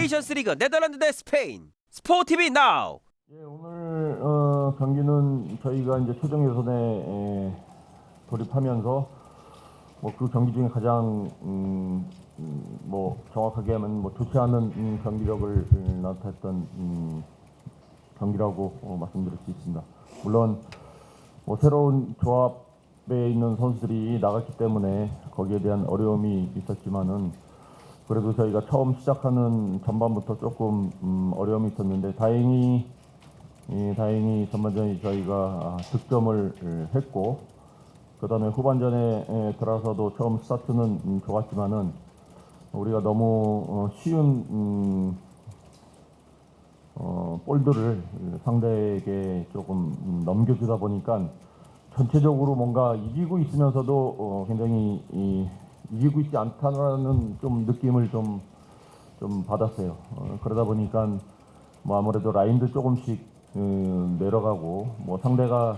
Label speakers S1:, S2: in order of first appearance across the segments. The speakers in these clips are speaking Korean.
S1: 네이션스 리그 네덜란드 대 스페인 스포티비 나우
S2: 예, 오늘 어, 경기는 저희가 이제 최종 예선에 에, 돌입하면서 뭐 그 경기 중에 가장 음, 음, 뭐 정확하게 하면 뭐 좋지 않은 음, 경기력을 음, 나타냈던 음, 경기라고 어, 말씀드릴 수 있습니다. 물론 뭐 새로운 조합에 있는 선수들이 나갔기 때문에 거기에 대한 어려움이 있었지만은 그래도 저희가 처음 시작하는 전반부터 조금 음, 어려움이 있었는데 다행히 예, 다행히 전반전에 저희가 아, 득점을 예, 했고 그 다음에 후반전에 예, 들어서도 처음 스타트는 음, 좋았지만은 우리가 너무 어, 쉬운 음, 어, 볼들을 상대에게 조금 음, 넘겨주다 보니까 전체적으로 뭔가 이기고 있으면서도 어, 굉장히 이, 이기고 있지 않다는 좀 느낌을 좀, 좀 받았어요. 어, 그러다 보니까 뭐 아무래도 라인도 조금씩 음, 내려가고 뭐 상대가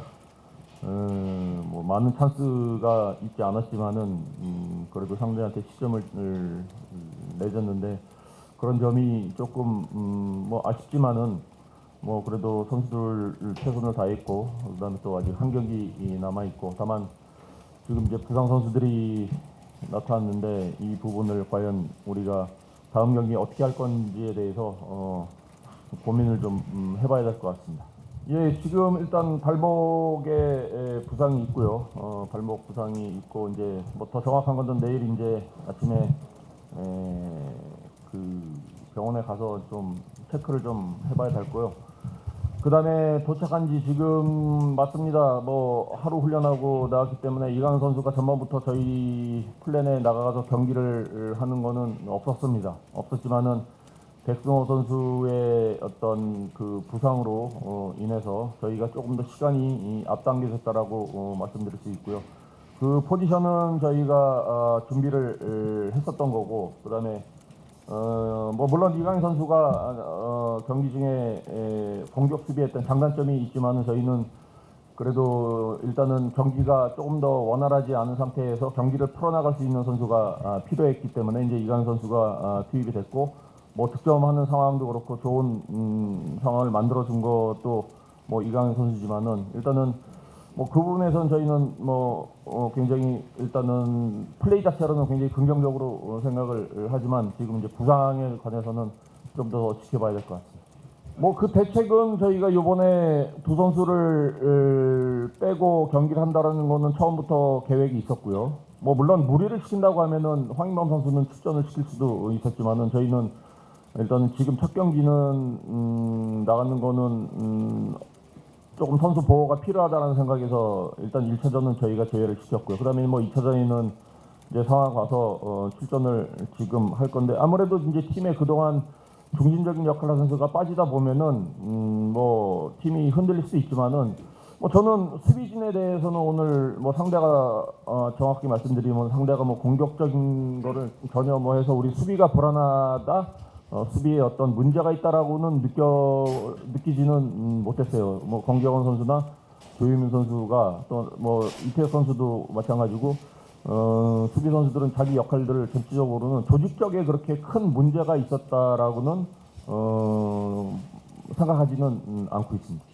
S2: 음, 뭐 많은 찬스가 있지 않았지만은 음, 그래도 상대한테 시점을 음, 내줬는데 그런 점이 조금 음, 뭐 아쉽지만은 뭐 그래도 선수들 최선을 다했고 그다음에 또 아직 한 경기 남아 있고 다만 지금 이제 부상 선수들이 나타났는데 이 부분을 과연 우리가 다음 경기 어떻게 할 건지에 대해서 어, 고민을 좀 음, 해봐야 될 것 같습니다. 예, 지금 일단 발목에 에, 부상이 있고요. 어, 발목 부상이 있고 이제 뭐 더 정확한 건 내일 이제 아침에 에, 그 병원에 가서 좀 체크를 좀 해봐야 될 거요. 그 다음에 도착한 지 지금 맞습니다. 뭐 하루 훈련하고 나왔기 때문에 이강 선수가 전반부터 저희 플랜에 나가서 경기를 하는 거는 없었습니다. 없었지만은 백승호 선수의 어떤 그 부상으로 어, 인해서 저희가 조금 더 시간이 이 앞당겨졌다라고 어, 말씀드릴 수 있고요. 그 포지션은 저희가 어, 준비를 에, 했었던 거고 그 다음에 어, 뭐 물론 이강인 선수가 어, 경기 중에 에, 공격 수비했던 장단점이 있지만은 저희는 그래도 일단은 경기가 조금 더 원활하지 않은 상태에서 경기를 풀어나갈 수 있는 선수가 아, 필요했기 때문에 이제 이강인 선수가 아, 투입이 됐고 뭐 득점하는 상황도 그렇고 좋은 음, 상황을 만들어 준 것도 뭐 이강인 선수지만은 일단은 뭐 그 부분에서는 저희는 뭐 어, 굉장히 일단은 플레이 자체로는 굉장히 긍정적으로 어, 생각을 하지만 지금 이제 부상에 관해서는 좀 더 지켜봐야 될 것 같습니다. 뭐 그 대책은 저희가 이번에 두 선수를 을, 빼고 경기를 한다라는 거는 처음부터 계획이 있었고요. 뭐 물론 무리를 시킨다고 하면은 황인범 선수는 출전을 시킬 수도 있었지만은 저희는 일단은 지금 첫 경기는 음, 나가는 거는 음, 조금 선수 보호가 필요하다는 생각에서 일단 1차전은 저희가 제외를 시켰고요. 그다음에 뭐 2차전에는 이제 상황 가서 어, 출전을 지금 할 건데 아무래도 이제 팀의 그동안 중심적인 역할을 한 선수가 빠지다 보면은 음, 뭐 팀이 흔들릴 수 있지만은 뭐 저는 수비진에 대해서는 오늘 뭐 상대가 어, 정확히 말씀드리면 상대가 뭐 공격적인 거를 전혀 뭐 해서 우리 수비가 불안하다 어, 수비에 어떤 문제가 있다라고는 느껴 느끼지는 음, 못했어요. 뭐 권경원 선수나 조유민 선수가 또 뭐 이태혁 선수도 마찬가지고 어, 수비 선수들은 자기 역할들을 전체적으로는 조직적에 그렇게 큰 문제가 있었다라고는 어, 생각하지는 음, 않고 있습니다.